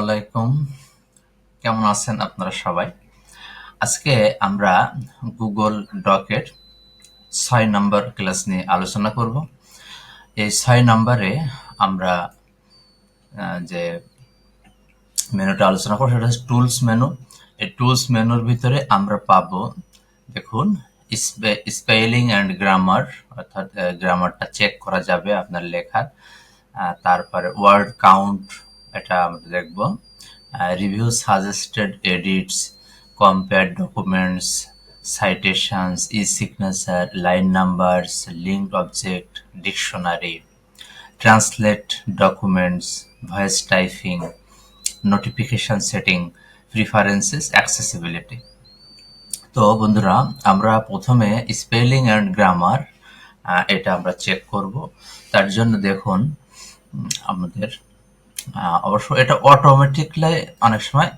আলাইকুম কেমন আছেন আপনারা সবাই? আজকে আমরা গুগল ডকের ছয় নম্বর ক্লাস নিয়ে আলোচনা করব। এই ছয় নম্বরে আমরা যে মেনুটা আলোচনা করব সেটা হচ্ছে টুলস মেনু এই টুলস মেনুর ভিতরে আমরা পাব, দেখুন স্পেলিং অ্যান্ড গ্রামার অর্থাৎ গ্রামারটা চেক করা যাবে আপনার লেখার। তারপরে ওয়ার্ড কাউন্ট এটা আমরা দেখব। Review suggested edits compare documents citations e signature line numbers link object dictionary translate documents voice typing notification setting preferences accessibility তো বন্ধুরা, আমরা প্রথমে স্পেলিং অ্যান্ড গ্রামার এটা আমরা চেক করব। তার জন্য দেখুন আমাদের অবশ্য এটা অটোমেটিকলি অনেক সময়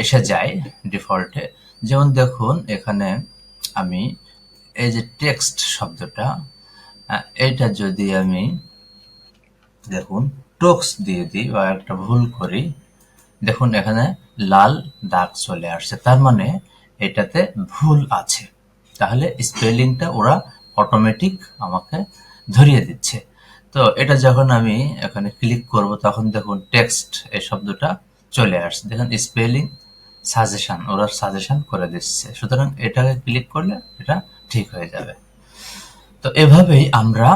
এসে যায় ডিফল্টে। যেমন দেখুন, এখানে আমি এই যে টেক্সট শব্দটা এইটা যদি আমি দেখুন টোক্স দিয়ে দিই বা একটা ভুল করি, দেখুন এখানে লাল দাগ চলে আসছে। তার মানে এটাতে ভুল আছে। তাহলে স্পেলিংটা ওরা অটোমেটিক আমাকে ধরিয়ে দিচ্ছে। তো এটা যখন আমি এখানে ক্লিক করব, তখন দেখুন টেক্সট এই শব্দটা চলে আসছে। দেখুন স্পেলিং সাজেশন ওরা সাজেশন করে দিচ্ছে। সুতরাং এটাকে ক্লিক করলে এটা ঠিক হয়ে যাবে। তো এভাবেই আমরা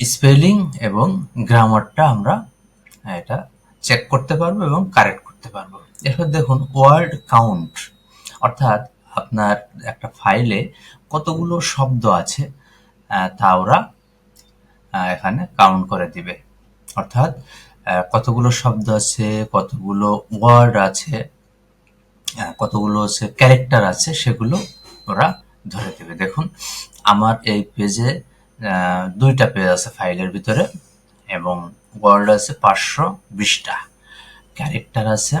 স্পেলিং এবং গ্রামারটা আমরা এটা চেক করতে পারব এবং কারেক্ট করতে পারব। এরপর দেখুন ওয়ার্ড কাউন্ট অর্থাৎ আপনার একটা ফাইলে কতগুলো শব্দ আছে তা ওরা এখানে কাউন্ট করে দিবে। অর্থাৎ কতগুলো শব্দ আছে, কতগুলো ওয়ার্ড আছে কতগুলো হচ্ছে ক্যারেক্টার আছে, সেগুলো ওরা ধরে দেবে। দেখুন, আমার এই পেজে দুইটা পেজ আছে ফাইলের ভিতরে, এবং ওয়ার্ড আছে পাঁচশো বিশটা। ক্যারেক্টার আছে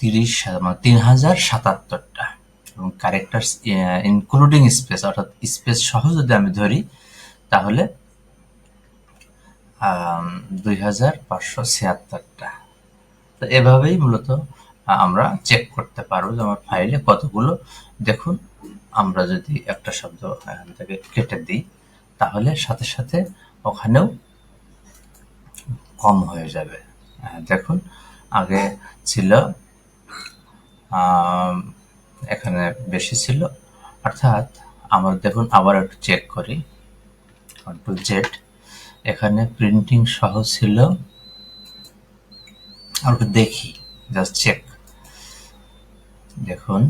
তিরিশ মানে তিন হাজার সাতাত্তরটা। এবং ক্যারেক্টার ইনক্লুডিং স্পেস অর্থাৎ স্পেস সহ যদি আমি ধরি, তাহলে দুই হাজার পাঁচশো ছিয়াত্তরটা। তো এভাবেই মূলত আমরা চেক করতে পারব যে আমার ফাইলে কতগুলো। দেখুন, আমরা যদি একটা শব্দ এখান থেকে কেটে দিই, তাহলে সাথে সাথে ওখানেও কম হয়ে যাবে। দেখুন, আগে ছিল এখানে বেশি ছিল। অর্থাৎ, আমরা দেখুন আবার একটু চেক করি। কন্ট্রোল জেড এখানে প্রিন্টিং সহ ছিল। আর দেখি জাস্ট চেক দেখুন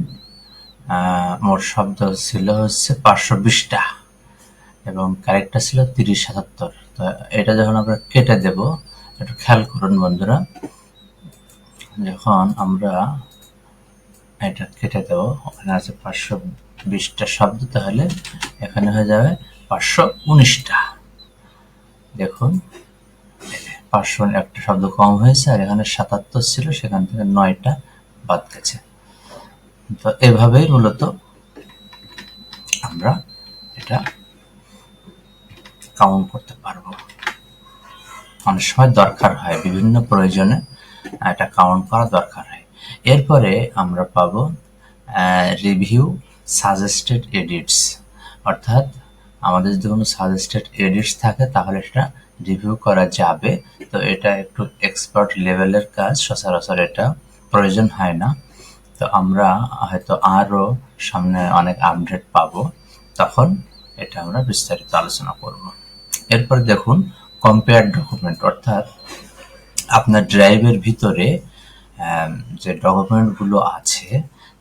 মোট শব্দ ছিল হচ্ছে পাঁচশো বিশটা এবং ক্যারেক্টার ছিল তিরিশ সাতাত্তর। তো এটা যখন আমরা কেটে দেব, একটু খেয়াল করুন বন্ধুরা। যখন আমরা এটা কেটে দেব, ওখানে আছে পাঁচশো বিশটা শব্দ, তাহলে এখানে হয়ে যাবে পাঁচশো উনিশটা। দেখুন পাঁচশো একটা শব্দ কম হয়েছে আর এখানে সাতাত্তর ছিল, সেখান থেকে নয়টা বাদ গেছে। তো এভাবেই মূলত আমরা এটা কাউন্ট করতে পারব। অনেক সময় দরকার হয়, বিভিন্ন প্রয়োজনে এটা কাউন্ট করা দরকার হয়। এরপরে আমরা পাবো রিভিউ সাজেস্টেড এডিটস অর্থাৎ আমাদের যদি কোনো সাজেস্টেড এডিটস থাকে, তাহলে সেটা রিভিউ করা যাবে। তো এটা একটু এক্সপার্ট লেভেলের কাজ, সচরাচর এটা প্রয়োজন হয় না। তো আমরা হয়তো আরও সামনে অনেক আপডেট পাবো। তখন এটা আমরা বিস্তারিত আলোচনা করব। এরপর দেখুন কম্পেয়ার ডকুমেন্ট অর্থাৎ আপনার ড্রাইভের ভিতরে যে ডকুমেন্টগুলো আছে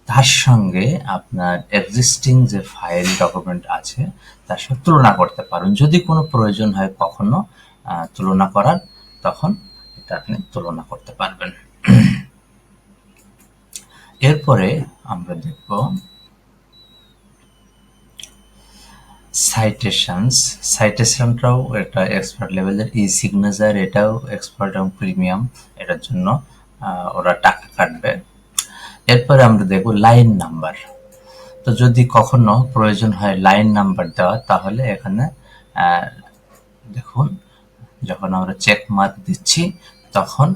তার সঙ্গে আপনার এক্সিস্টিং যে ফাইল ডকুমেন্ট আছে, তার সঙ্গে তুলনা করতে পারেন। যদি কোনো প্রয়োজন হয় কখনো তুলনা করার, তখন এটা আপনি তুলনা করতে পারবেন। এরপরে আমরা দেখব সাইটেশনস সাইটেশনটাও এটা এক্সপার্ট লেভেলের ই সিগনেচার এটাও এক্সপার্ট এবং প্রিমিয়াম এটার জন্য ওরা টাকা কাটবে। এরপরে আমরা দেখব লাইন নাম্বার। তো যদি কখনো প্রয়োজন হয় লাইন নাম্বার দেওয়া, তাহলে এখানে দেখুন, যখন আমরা চেক মার্ক দিচ্ছি, তখন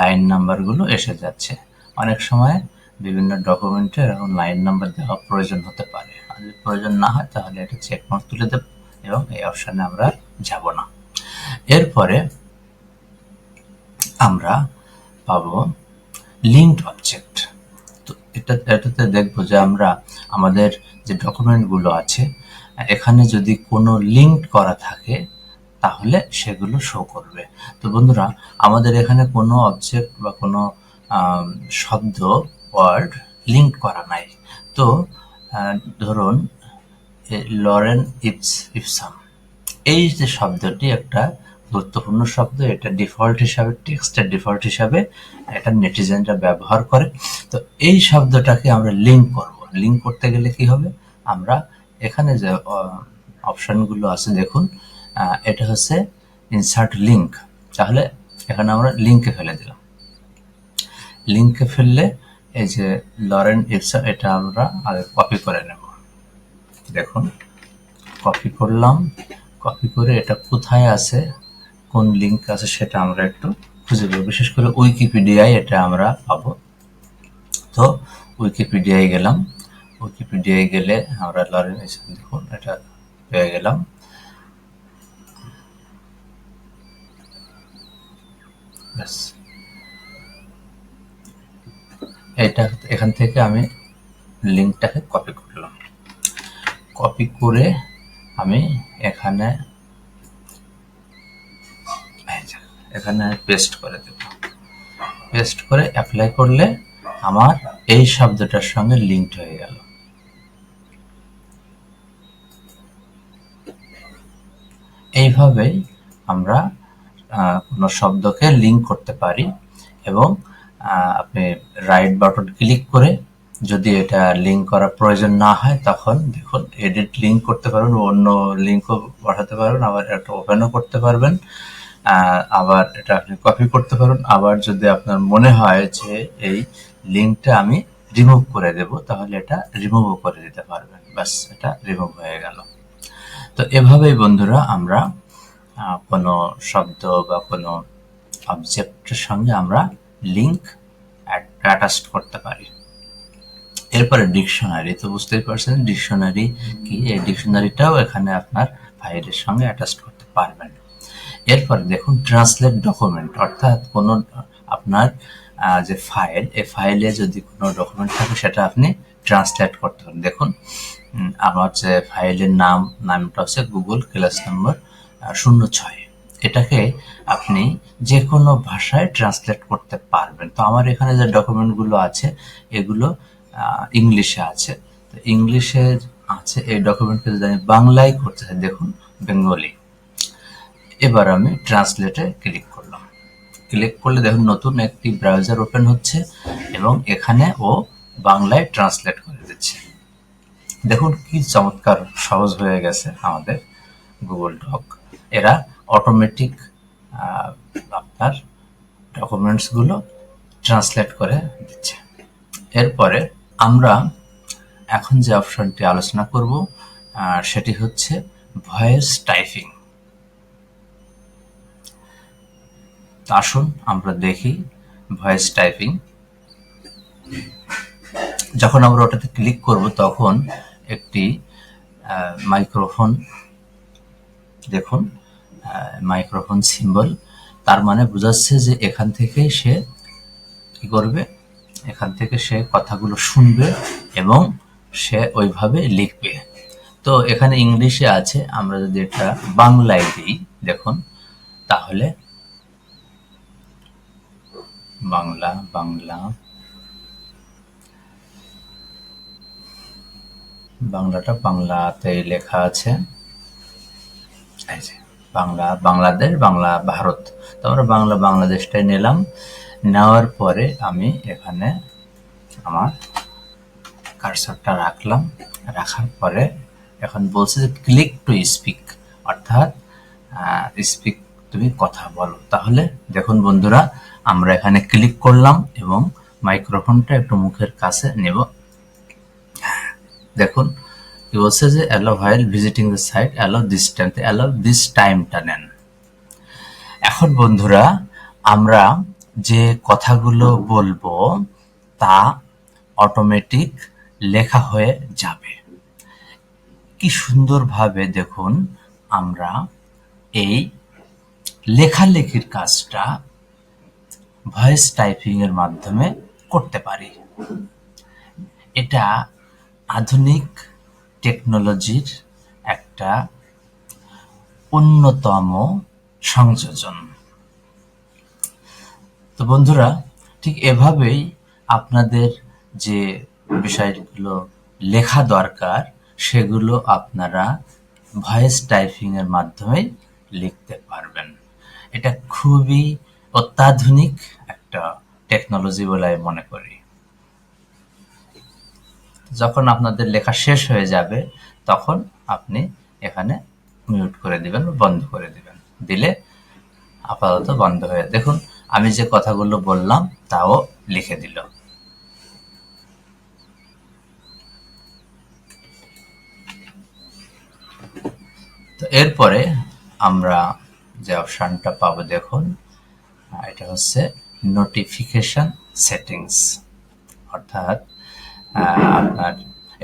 লাইন নাম্বারগুলো এসে যাচ্ছে। অনেক সময় বিভিন্ন ডকুমেন্টে এরকম লাইন নাম্বার দেওয়া প্রয়োজন হতে পারে। আর যদি প্রয়োজন না হয়, তাহলে এটা চেক মার্ক তুলে দেব এবং এই অপশানে আমরা যাব না। এরপরে আমরা পাবো লিঙ্কড অবজেক্ট এটা, এটাতে দেখব যে আমরা আমাদের যে ডকুমেন্টগুলো আছে, এখানে যদি কোনো লিঙ্ক করা থাকে, তাহলে সেগুলো শো করবে। তো বন্ধুরা, আমাদের এখানে কোনো অবজেক্ট বা কোনো শব্দ ওয়ার্ড লিঙ্ক করা নাই। তো ধরুন লরেন ইপস, ইপসাম, এই যে শব্দটি একটা গুরুত্বপূর্ণ শব্দ, এটা ডিফল্ট হিসাবে, টেক্সটের ডিফল্ট হিসাবে এটা নেটিজেনরা ব্যবহার করে। তো এই শব্দটাকে আমরা লিঙ্ক করব। লিঙ্ক করতে গেলে কি হবে? আমরা এখানে যে অপশনগুলো আছে, দেখুন এটা হচ্ছে ইনসার্ট লিঙ্ক তাহলে এখানে আমরা লিঙ্কে ফেলে দিলাম। লিঙ্কে ফেললে এই যে লরেন ইপসা এটা আমরা আগে কপি করে নেব। দেখুন কপি করলাম। কপি করে এটা কোথায় আছে? কোন লিঙ্ক আছে সেটা আমরা একটু খুঁজে দেবো বিশেষ করে উইকিপিডিয়ায় এটা আমরা পাবো। তো উইকিপিডিয়ায় গেলাম। উইকিপিডিয়ায় গেলে আমরা লরেন দেখুন, এটা পেয়ে গেলাম। এটা এখান থেকে আমি লিঙ্কটাকে কপি করলাম কপি করে আমি এখানে এই যে, এখানে পেস্ট করে দেব। পেস্ট করে অ্যাপ্লাই করলে আমার এই শব্দটার সঙ্গে লিঙ্কড হয়ে গেল। এইভাবেই আমরা কোনো শব্দকে লিঙ্ক করতে পারি এবং আপনি রাইট বাটন ক্লিক করে যদি এটা লিঙ্ক করার প্রয়োজন না হয় তখন দেখুন এডিট লিঙ্ক করতে পারবেন, অন্য লিঙ্কও পাঠাতে পারবেন, আবার একটা ওপেনও করতে পারবেন। আবার এটা আপনি কপি করতে পারবেন আবার যদি আপনার মনে হয় যে এই লিঙ্কটা আমি রিমুভ করে দেব, তাহলে এটা রিমুভও করে দিতে পারবেন। ব্যাস, এটা রিমুভ হয়ে গেল। তো এভাবেই বন্ধুরা আমরা কোনো শব্দ বা কোনো অবজেক্টের সঙ্গে আমরা লিঙ্ক অ্যাটাচ করতে পারি। এরপরে ডিকশনারি তো বুঝতেই পারছেন ডিকশনারি কি? এই ডিকশনারিটাও এখানে আপনার ফাইলের সঙ্গে অ্যাটাচ করতে পারবেন। এরপরে দেখুন ট্রান্সলেট ডকুমেন্ট অর্থাৎ কোনো, আপনার যে ফাইল এই ফাইলে যদি কোনো ডকুমেন্ট থাকে, সেটা আপনি ট্রান্সলেট করতে পারেন। দেখুন আমার যে ফাইলের নাম, নামটা হচ্ছে গুগল ক্লাস নম্বর শূন্য ছয়। এটাকে আপনি যে কোনো ভাষায় ট্রান্সলেট করতে পারবেন। তো আমার এখানে যে ডকুমেন্টগুলো আছে, এগুলো ইংলিশে আছে। তো ইংলিশে আছে, এই ডকুমেন্টকে যদি আমি বাংলায় করতে চাই, দেখুন বেঙ্গলি এবার আমি ট্রান্সলেটে ক্লিক করলাম। ক্লিক করলে দেখুন নতুন একটি ব্রাউজার ওপেন হচ্ছে এবং এখানে ও বাংলায় ট্রান্সলেট করে দিচ্ছে। দেখুন কি চমৎকার সহজ হয়ে গেছে আমাদের গুগল ডক এরা অটোমেটিক আপনার ডকুমেন্টসগুলো ট্রান্সলেট করে দিচ্ছে। এরপরে আমরা এখন যে অপশনটি আলোচনা করব সেটি হচ্ছে ভয়েস টাইপিং তো আসুন, আমরা দেখি ভয়েস টাইপিং। যখন আমরা ওটাতে ক্লিক করব, তখন একটি মাইক্রোফোন, দেখুন মাইক্রোফোন সিম্বল, তার মানে বোঝাচ্ছে যে এখান থেকে সে কি করবে? এখান থেকে সে কথাগুলো শুনবে এবং সে ওইভাবে লিখবে। তো এখানে ইংলিশে আছে, আমরা যদি এটা বাংলায় দিই, দেখুন, তাহলে বাংলা বাংলা। বাংলাটা বাংলাতেই লেখা আছে। বাংলা বাংলাদেশ বাংলা ভারত। তো আমরা বাংলা, বাংলাদেশটাই নিলাম। নেওয়ার পরে আমি এখানে আমার কারসারটা রাখলাম। রাখার পরে এখন বলছে যে ক্লিক টু স্পিক অর্থাৎ স্পিক তুমি কথা বলো। তাহলে দেখুন বন্ধুরা, আমরা এখানে ক্লিক করলাম এবং মাইক্রোফোনটা একটু মুখের কাছে নেব। দেখুন কি বলছে যে allow while visiting the site allow this time allow this টাইমটা নেন। এখন বন্ধুরা, আমরা যে কথাগুলো বলব, তা অটোমেটিক লেখা হয়ে যাবে। কি সুন্দরভাবে দেখুন, আমরা এই লেখালেখির কাজটা ভয়েস টাইপিং এর মাধ্যমে করতে পারি। এটা আধুনিক টেকনোলজির একটা অন্যতম সংযোজন। তো বন্ধুরা, ঠিক এভাবেই আপনাদের যে বিষয়গুলো লেখা দরকার, সেগুলো আপনারা ভয়েস টাইপিং এর মাধ্যমে লিখতে পারবেন। এটা খুবই অত্যাধুনিক একটা টেকনোলজি বলে আমি মনে করি। যখন আপনাদের লেখা শেষ হয়ে যাবে, তখন আপনি এখানে মিউট করে দিবেন বন্ধ করে দিবেন। দিলে আপাতত বন্ধ হয়ে, দেখুন, আমি যে কথাগুলো বললাম, তাও লিখে দিল। তো এরপরে আমরা যে অপশানটা পাবো দেখুন। এটা হচ্ছে নোটিফিকেশন সেটিংস অর্থাৎ আপনার,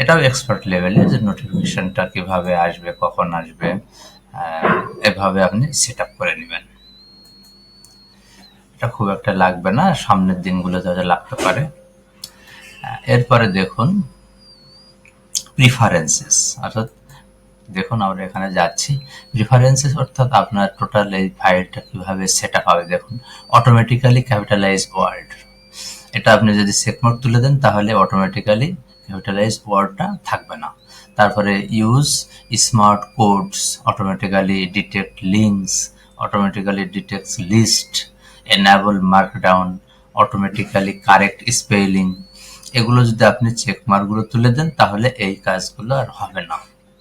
এটাও এক্সপার্ট লেভেলে যে নোটিফিকেশনটা কীভাবে আসবে, কখন আসবে এভাবে আপনি সেট আপ করে নেবেন। এটা খুব একটা লাগবে না, সামনের দিনগুলোতে হয়তো লাগতে পারে। এরপরে দেখুন প্রিফারেন্সেস অর্থাৎ দেখুন, আমরা এখানে যাচ্ছি। প্রিফারেন্সেস অর্থাৎ আপনার টোটাল এই ফাইলটা কীভাবে সেট আপ হবে দেখুন। অটোমেটিক্যালি ক্যাপিটালাইজ ওয়ার্ড এটা আপনি যদি সেকমোড তুলে দেন, তাহলে অটোমেটিক্যালি ক্যাপিটালাইজ ওয়ার্ডটা থাকবে না। তারপরে use smart codes automatically detect links automatically detects list enable markdown automatically correct spelling এগুলো যদি আপনি চেক মার্কগুলো তুলে দেন, তাহলে এই কাজগুলো আর হবে না।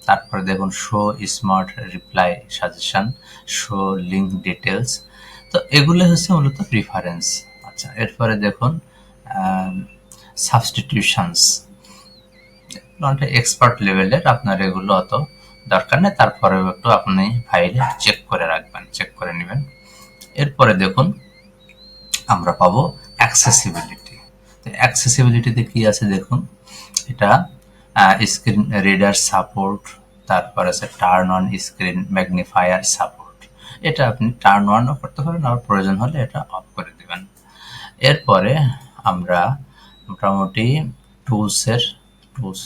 তারপরে দেখুন show smart reply suggestion show link details তো এগুলো হচ্ছে মূলত প্রিফারেন্স আচ্ছা এরপরে দেখুন সাবস্টিটিউশনস এক্সপার্ট লেভেলের আপনার এগুলো অত দরকার নেই, তারপরে একটু আপনি ফাইলে চেক করে রাখবেন চেক করে নেবেন। এরপরে দেখুন, আমরা পাবো অ্যাক্সেসিবিলিটি তো অ্যাক্সেসিবিলিটিতে কি আছে দেখুন, এটা স্ক্রিন রিডার সাপোর্ট তারপর আছে turn on screen magnifier support এটা আপনি টার্ন অনও করতে পারেন, আর প্রয়োজন হলে এটা অফ করে দেবেন। এরপরে আমরা মোটামুটি টুলসের টুলস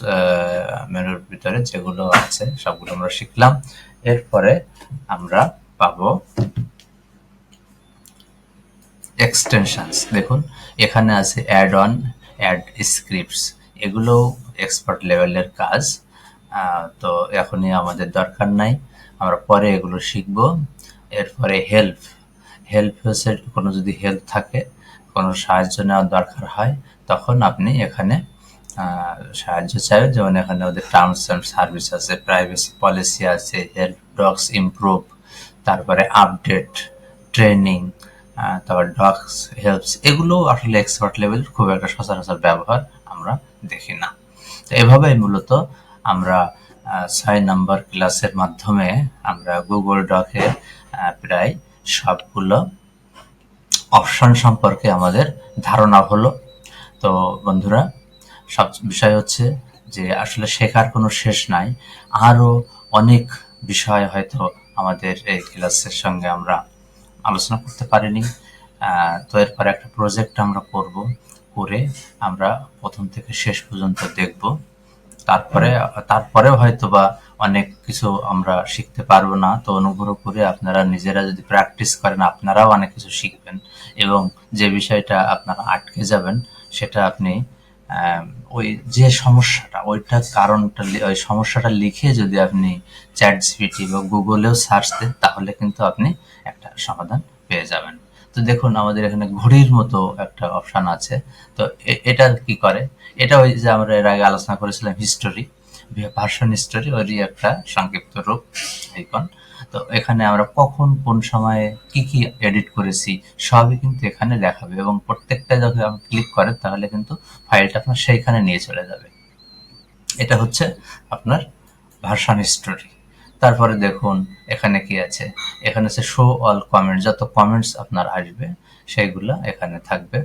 মেনুর ভিতরে যেগুলো আছে, সবগুলো আমরা শিখলাম। এরপরে আমরা পাবো এক্সটেনশনস দেখুন, এখানে আছে অ্যাড অন অ্যাড স্ক্রিপ্টস এগুলো এক্সপার্ট লেভেলের কাজ। তো এখনই আমাদের দরকার নাই। আমরা পরে এগুলো শিখব। এরপরে হেল্প হেল্প হচ্ছে কোনো যদি হেল্প থাকে, কোনো সাহায্য নেওয়ার দরকার হয়, তখন আপনি এখানে সাহায্য চাইবেন। যেমন এখানে ওদের টার্মস অ্যান্ড সার্ভিস আছে প্রাইভেসি পলিসি আছে হেল্প ডক্স ইমপ্রুভ তারপরে আপডেট ট্রেনিং তারপর ডক্স হেল্পস এগুলো আসলে এক্সপার্ট লেভেল খুব একটা সচরাচর ব্যবহার আমরা দেখি না। তো এভাবেই মূলত আমরা ছয় নম্বর ক্লাসের মাধ্যমে আমরা গুগল ডকে প্রায় সবগুলো অপশন সম্পর্কে আমাদের ধারণা হলো। তো বন্ধুরা, সব বিষয় হচ্ছে যে আসলে শেখার কোনো শেষ নাই। আরও অনেক বিষয় হয়তো আমাদের এই ক্লাসের সঙ্গে আমরা আলোচনা করতে পারিনি। তো এরপরে একটা প্রজেক্ট আমরা করব। করে আমরা প্রথম থেকে শেষ পর্যন্ত দেখব। তারপরে, তারপরেও হয়তো বা অনেক কিছু আমরা শিখতে পারব না। তো অনুগ্রহ করে আপনারা নিজেরা যদি প্র্যাকটিস করেন, আপনারাও অনেক কিছু শিখবেন এবং যে বিষয়টা আপনারা আটকে যাবেন, সেটা আপনি ওই যে সমস্যাটা ওইটা কারণটা ওই সমস্যাটা লিখে যদি আপনি চ্যাট জিপিটি বা গুগলেও সার্চ দেন, তাহলে কিন্তু আপনি একটা সমাধান পেয়ে যাবেন। তো দেখুন, আমাদের এখানে ঘড়ির মতো একটা অপশান আছে। তো এটা কি করে? এটা ওই যে আমরা এর আগে আলোচনা করেছিলাম হিস্টোরি ভার্সন হিস্টোরি ওরই একটা সংক্ষিপ্ত রূপ আইকন তো এখানে আমরা কখন, কোন সময়ে কি কি এডিট করেছি, সবই কিন্তু এখানে দেখাবে এবং প্রত্যেকটা যখন আপনি ক্লিক করেন, তাহলে কিন্তু ফাইলটা আপনার সেইখানে নিয়ে চলে যাবে। এটা হচ্ছে আপনার ভার্সন হিস্টোরি তারপরে দেখুন, এখানে কি আছে? এখানে আছে শো অল কমেন্টস যত কমেন্টস আপনার আসবে, সেইগুলো এখানে থাকবে।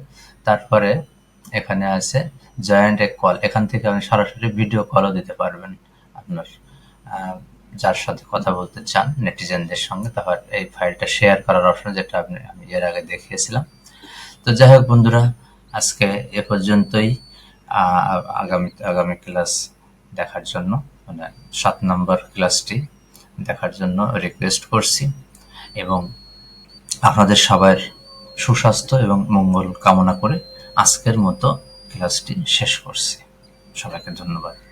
তারপরে এখানে আছে জয়েন্ট এ কল এখান থেকে আপনি সরাসরি ভিডিও কলও দিতে পারবেন আপনার। যার সাথে কথা বলতে চান নেটিজেনদের সঙ্গে তারপর এই ফাইলটা শেয়ার করার অপশন যেটা আপনি, আমি এর আগে দেখিয়েছিলাম। তো যাই হোক বন্ধুরা, আজকে এ পর্যন্তই। আগামী আগামী ক্লাস দেখার জন্য মানে সাত নম্বর ক্লাসটি দেখার জন্য রিকোয়েস্ট করছি এবং আপনাদের সবার সুস্বাস্থ্য এবং মঙ্গল কামনা করে আজকের মতো ক্লাসটি শেষ করছি। সবাইকে ধন্যবাদ।